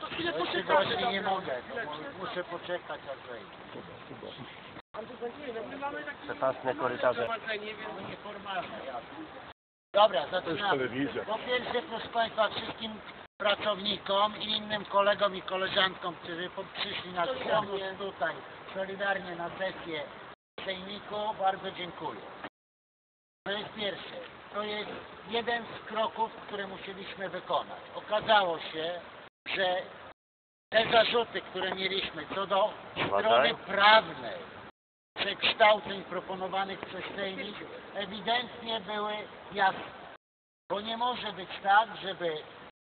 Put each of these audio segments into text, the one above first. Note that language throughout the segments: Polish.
To chwilę Jeszcze poczekamy. gości nie mogę, mu- muszę poczekać aż wejdzie. No. Przepastne korytarze. No. Dobra, zaczynamy. telewizja. Po pierwsze, proszę Państwa, wszystkim pracownikom i innym kolegom i koleżankom, którzy przyszli na pomoc tutaj solidarnie na sesję w Sejmiku, bardzo dziękuję. To jest pierwsze. To jest jeden z kroków, które musieliśmy wykonać. Okazało się, że te zarzuty, które mieliśmy co do strony prawnej przekształceń proponowanych przez Sejmik ewidentnie były jasne. Bo nie może być tak, żeby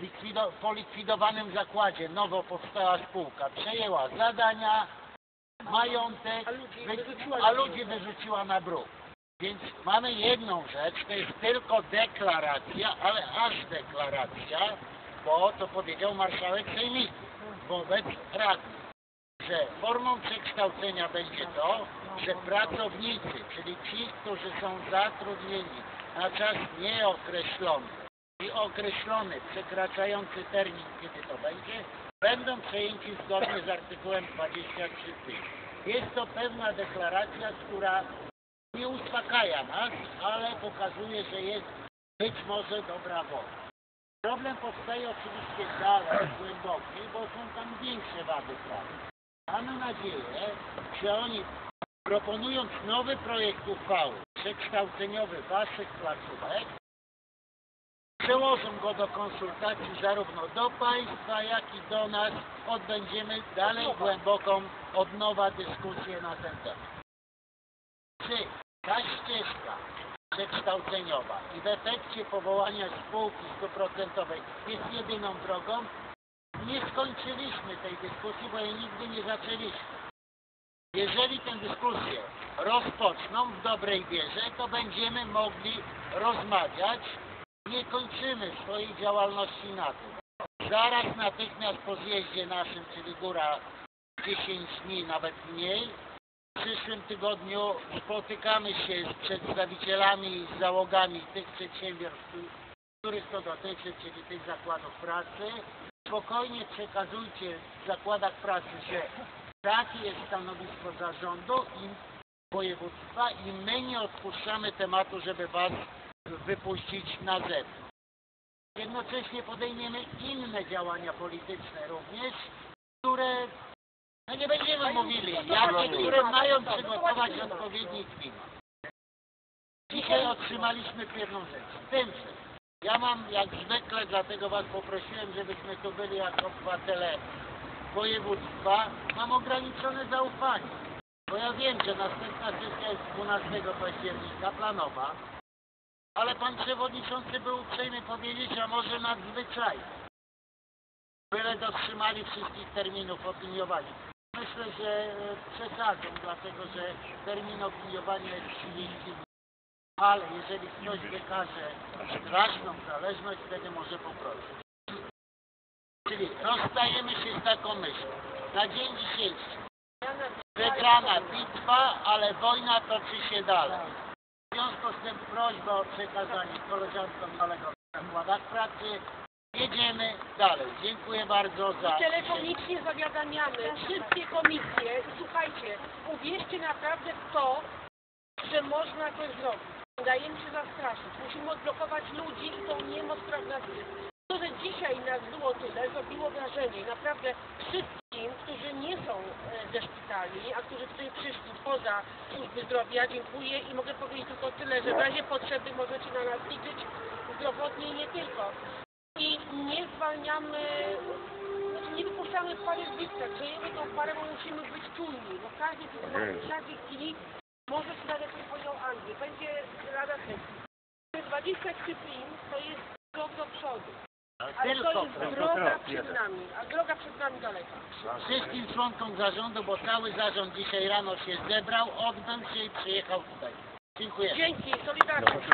likwido, po likwidowanym zakładzie nowo powstała spółka przejęła zadania, majątek, A ludzi wyrzuciła na bruk. Więc mamy jedną rzecz, to jest tylko deklaracja, ale aż deklaracja, bo to powiedział marszałek Sejmiku wobec radnych, że formą przekształcenia będzie to, że pracownicy, czyli ci, którzy są zatrudnieni na czas nieokreślony i określony, przekraczający termin, kiedy to będzie, będą przejęci zgodnie z artykułem 23. Jest to pewna deklaracja, która nie uspokaja nas, ale pokazuje, że jest być może dobra wola. Problem powstaje oczywiście dalej, głęboki, bo są tam większe wady prawne. Mamy nadzieję, że oni proponując nowy projekt uchwały przekształceniowy waszych placówek, przełożą go do konsultacji zarówno do Państwa, jak i do nas. Odbędziemy dalej głęboką od nowa dyskusję na ten temat. Czy ta ścieżka przekształceniowa i w efekcie powołania spółki stuprocentowej jest jedyną drogą? Nie skończyliśmy tej dyskusji, bo jej nigdy nie zaczęliśmy. Jeżeli tę dyskusję rozpoczną w dobrej wierze, to będziemy mogli rozmawiać. Nie kończymy swojej działalności na tym. Zaraz natychmiast po zjeździe naszym, czyli góra 10 dni, nawet mniej, w przyszłym tygodniu spotykamy się z przedstawicielami i z załogami tych przedsiębiorstw, których to dotyczy, czyli tych zakładów pracy. Spokojnie przekazujcie w zakładach pracy, że takie jest stanowisko zarządu i województwa i my nie odpuszczamy tematu, żeby Was wypuścić na zewnątrz. Jednocześnie podejmiemy inne działania polityczne również, które no nie będziemy mówili, jakie, które mają przygotować odpowiedni klimat. Dzisiaj otrzymaliśmy pewną rzecz. Tym, że ja mam jak zwykle, dlatego Was poprosiłem, żebyśmy tu byli jako obywatele województwa, mam ograniczone zaufanie. Bo ja wiem, że następna sesja jest 12 października, planowa, ale Pan Przewodniczący był uprzejmy powiedzieć, a może nadzwyczajnie. Byle dotrzymali wszystkich terminów opiniowani. Myślę, że e, przesadzą, dlatego że termin opiniowania jest 30 dni. Ale jeżeli ktoś wykaże straszną zależność, wtedy może poprosić. Czyli rozstajemy się z taką myślą. Na dzień dzisiejszy wygrana bitwa, ale wojna toczy się dalej. W związku z tym prośba o przekazanie koleżankom kolegom w zakładach pracy. Jedziemy dalej. Dziękuję bardzo za... Telefonicznie zawiadamiamy wszystkie komisje i słuchajcie, uwierzcie naprawdę w to, że można coś zrobić. Dajemy się zastraszyć. Musimy odblokować ludzi i tą niemoc prawna To, że dzisiaj nas było tyle, zrobiło wrażenie. Naprawdę wszystkim, którzy nie są e, ze szpitali, a którzy tutaj przyszli poza służby zdrowia, dziękuję i mogę powiedzieć tylko tyle, że w razie potrzeby możecie na nas liczyć zdrowotnie i nie tylko. I nie zwalniamy, znaczy nie wypuszczamy pary z bliska, czujemy tą parę, bo musimy być czujni, bo każdy w każdej chwili może się dać, jak powiedział Andrzej, będzie rada sesji. 23 prim to jest krok do przodu, ale to jest droga przed nami, a droga przed nami daleka. wszystkim członkom zarządu, bo cały zarząd dzisiaj rano się zebrał, odbył się i przyjechał tutaj. Dziękuję. Dzięki, Solidarność.